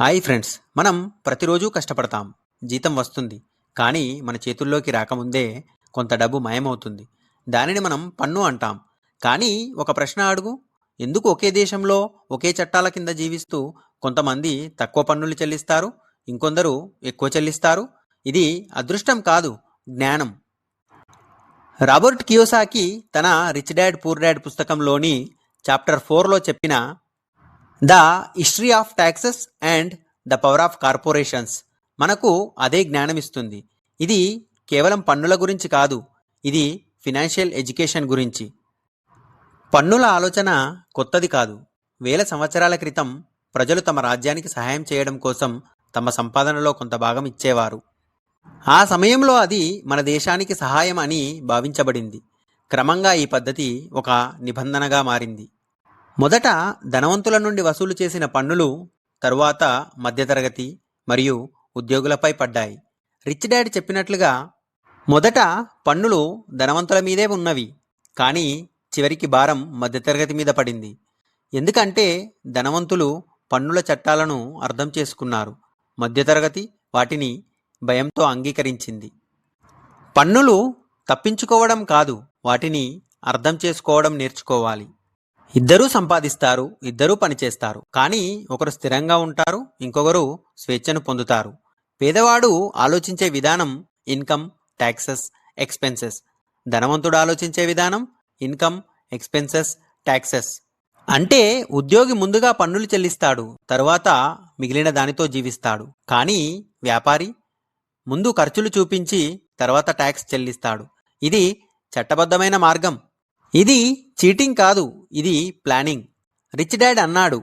Hi friends మనం ప్రతిరోజు కష్టపడతాం. జీతం వస్తుంది. కానీ మన చేతుల్లోకి రాకముందే కొంత డబ్బు మాయమవుతుంది. దానిని మనం పన్ను అంటాం. కానీ ఒక ప్రశ్న అడుగు. ఎందుకు ఒకే దేశంలో ఒకే చట్టాల కింద జీవిస్తూ కొంతమంది తక్కువ పన్నులు చెల్లిస్తారు ఇంకొందరు ఎక్కువ చెల్లిస్తారు? ఇది అదృష్టం కాదు జ్ఞానం. రాబర్ట్ కియోసాకి తన రిచ్ డాడ్ పూర్ డాడ్ పుస్తకంలోని చాప్టర్ ఫోర్లో చెప్పిన the history of taxes and the power of corporations. మనకు అదే జ్ఞానం ఇస్తుంది ఇది కేవలం పన్నుల గురించి కాదు ఇది ఫినాన్షియల్ ఎడ్యుకేషన్ గురించి. పన్నుల ఆలోచన కొత్తది కాదు. వేల సంవత్సరాల క్రితం ప్రజలు తమ రాజ్యానికి సహాయం చేయడం కోసం తమ సంపాదనలో కొంత భాగం ఇచ్చేవారు. ఆ సమయంలో అది మన దేశానికి సహాయం అని భావించబడింది. క్రమంగా ఈ పద్ధతి ఒక నిబంధనగా మారింది. మొదట ధనవంతుల నుండి వసూలు చేసిన పన్నులు తరువాత మధ్యతరగతి మరియు ఉద్యోగులపై పడ్డాయి. రిచ్ డాడ్ చెప్పినట్లుగా మొదట పన్నులు ధనవంతుల మీదే ఉన్నవి కానీ చివరికి భారం మధ్యతరగతి మీద పడింది. ఎందుకంటే ధనవంతులు పన్నుల చట్టాలను అర్థం చేసుకున్నారు. మధ్యతరగతి వాటిని భయంతో అంగీకరించింది. పన్నులు తప్పించుకోవడం కాదు వాటిని అర్థం చేసుకోవడం నేర్చుకోవాలి. ఇద్దరూ సంపాదిస్తారు ఇద్దరూ పనిచేస్తారు కానీ ఒకరు స్థిరంగా ఉంటారు ఇంకొకరు స్వేచ్ఛను పొందుతారు. పేదవాడు ఆలోచించే విధానం ఇన్కమ్ ట్యాక్సెస్ ఎక్స్పెన్సెస్. ధనవంతుడు ఆలోచించే విధానం ఇన్కమ్ ఎక్స్పెన్సెస్ ట్యాక్సెస్ అంటే ఉద్యోగి ముందుగా పన్నులు చెల్లిస్తాడు తరువాత మిగిలిన దానితో జీవిస్తాడు. కానీ వ్యాపారి ముందు ఖర్చులు చూపించి తర్వాత ట్యాక్స్ చెల్లిస్తాడు. ఇది చట్టబద్ధమైన మార్గం. ఇది చీటింగ్ కాదు ఇది ప్లానింగ్. రిచ్ డాడ్ అన్నాడు.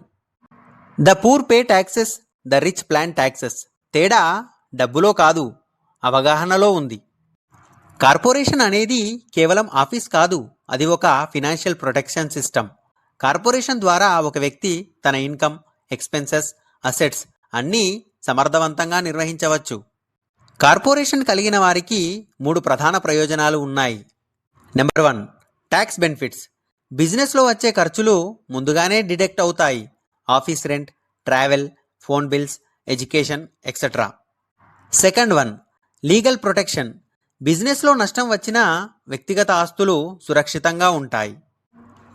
The poor pay taxes the rich plan taxes తేడా డబ్బులో కాదు అవగాహనలో ఉంది. కార్పొరేషన్ అనేది కేవలం ఆఫీస్ కాదు అది ఒక ఫినాన్షియల్ ప్రొటెక్షన్ సిస్టమ్. కార్పొరేషన్ ద్వారా ఒక వ్యక్తి తన ఇన్కమ్ ఎక్స్పెన్సెస్ అసెట్స్ అన్నీ సమర్థవంతంగా నిర్వహించవచ్చు. కార్పొరేషన్ కలిగిన వారికి మూడు ప్రధాన ప్రయోజనాలు ఉన్నాయి. నెంబర్ వన్ ట్యాక్స్ బెనిఫిట్స్ బిజినెస్లో వచ్చే ఖర్చులు ముందుగానే డిడెక్ట్ అవుతాయి. Office rent travel phone bills education etcetera second one legal protection బిజినెస్లో నష్టం వచ్చినా వ్యక్తిగత ఆస్తులు సురక్షితంగా ఉంటాయి.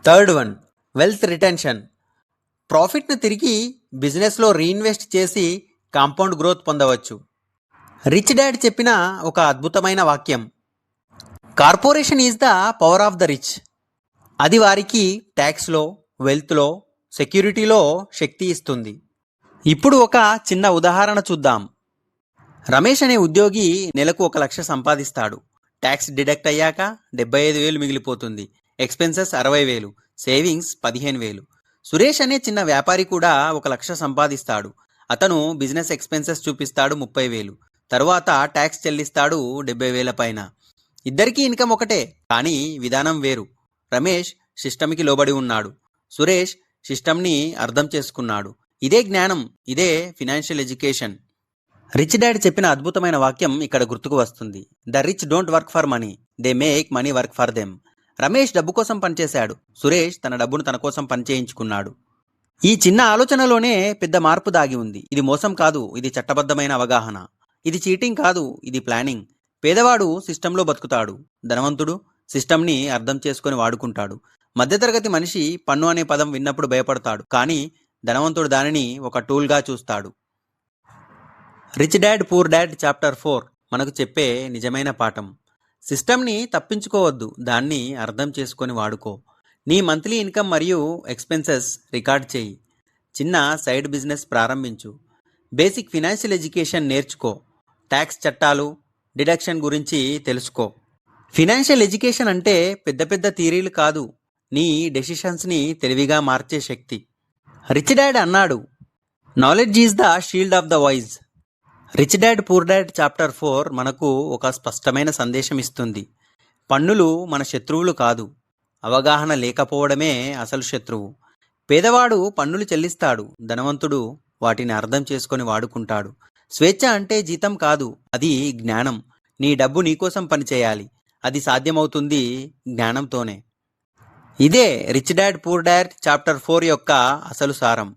థర్డ్ వన్ వెల్త్ రిటెన్షన్ ప్రాఫిట్ను తిరిగి బిజినెస్లో రీఇన్వెస్ట్ చేసి కాంపౌండ్ గ్రోత్ పొందవచ్చు. రిచ్ డాడ్ చెప్పిన ఒక అద్భుతమైన వాక్యం. Corporation is the power of the rich. అది వారికి ట్యాక్స్లో వెల్త్లో సెక్యూరిటీలో శక్తి ఇస్తుంది. ఇప్పుడు ఒక చిన్న ఉదాహరణ చూద్దాం. రమేష్ అనే ఉద్యోగి నెలకు ఒక లక్ష సంపాదిస్తాడు. ట్యాక్స్ డిడక్ట్ అయ్యాక డెబ్బై ఐదు వేలు మిగిలిపోతుంది. ఎక్స్పెన్సెస్ అరవై వేలు సేవింగ్స్ పదిహేను వేలు. సురేష్ అనే చిన్న వ్యాపారి కూడా ఒక లక్ష సంపాదిస్తాడు. అతను బిజినెస్ ఎక్స్పెన్సెస్ చూపిస్తాడు ముప్పై వేలు. తరువాత ట్యాక్స్ చెల్లిస్తాడు డెబ్బై వేల పైన. ఇద్దరికీ ఇన్కమ్ ఒకటే కానీ విధానం వేరు. రమేష్ సిస్టమ్కి లోబడి ఉన్నాడు. సురేష్ సిస్టమ్ని అర్థం చేసుకున్నాడు. ఇదే జ్ఞానం ఇదే ఫినాన్షియల్ ఎడ్యుకేషన్. రిచ్ డాడ్ చెప్పిన అద్భుతమైన వాక్యం ఇక్కడ గుర్తుకు వస్తుంది. The rich don't work for money they make money work for them. Ramesh డబ్బు కోసం పనిచేశాడు. సురేష్ తన డబ్బును తన కోసం పనిచేయించుకున్నాడు. ఈ చిన్న ఆలోచనలోనే పెద్ద మార్పు దాగి ఉంది. ఇది మోసం కాదు ఇది చట్టబద్ధమైన అవగాహన. ఇది చీటింగ్ కాదు ఇది ప్లానింగ్. పేదవాడు సిస్టంలో బతుకుతాడు. ధనవంతుడు సిస్టమ్ని అర్థం చేసుకొని వాడుకుంటాడు. మధ్యతరగతి మనిషి పన్ను అనే పదం విన్నప్పుడు భయపడతాడు. కానీ ధనవంతుడు దానిని ఒక టూల్గా చూస్తాడు. Rich dad poor dad chapter four మనకు చెప్పే నిజమైన పాఠం. సిస్టమ్ని తప్పించుకోవద్దు. దాన్ని అర్థం చేసుకొని వాడుకో. నీ మంత్లీ ఇన్కమ్ మరియు ఎక్స్పెన్సెస్ రికార్డ్ చేయి. చిన్న సైడ్ బిజినెస్ ప్రారంభించు. బేసిక్ ఫినాన్షియల్ ఎడ్యుకేషన్ నేర్చుకో. ట్యాక్స్ చట్టాలు డిడక్షన్ గురించి తెలుసుకో. ఫినాన్షియల్ ఎడ్యుకేషన్ అంటే పెద్ద పెద్ద థీరీలు కాదు. నీ డెసిషన్స్ని తెలివిగా మార్చే శక్తి. రిచ్ డాడ్ అన్నాడు. Knowledge is the shield of the wise. Rich dad poor dad chapter four మనకు ఒక స్పష్టమైన సందేశం ఇస్తుంది. పన్నులు మన శత్రువులు కాదు. అవగాహన లేకపోవడమే అసలు శత్రువు. పేదవాడు పన్నులు చెల్లిస్తాడు. ధనవంతుడు వాటిని అర్థం చేసుకొని వాడుకుంటాడు. స్వేచ్ఛ అంటే జీతం కాదు అది జ్ఞానం. నీ డబ్బు నీకోసం పనిచేయాలి అది సాధ్యమవుతుంది జ్ఞానంతోనే. ఇదే rich dad poor dad chapter four యొక్క అసలు సారం.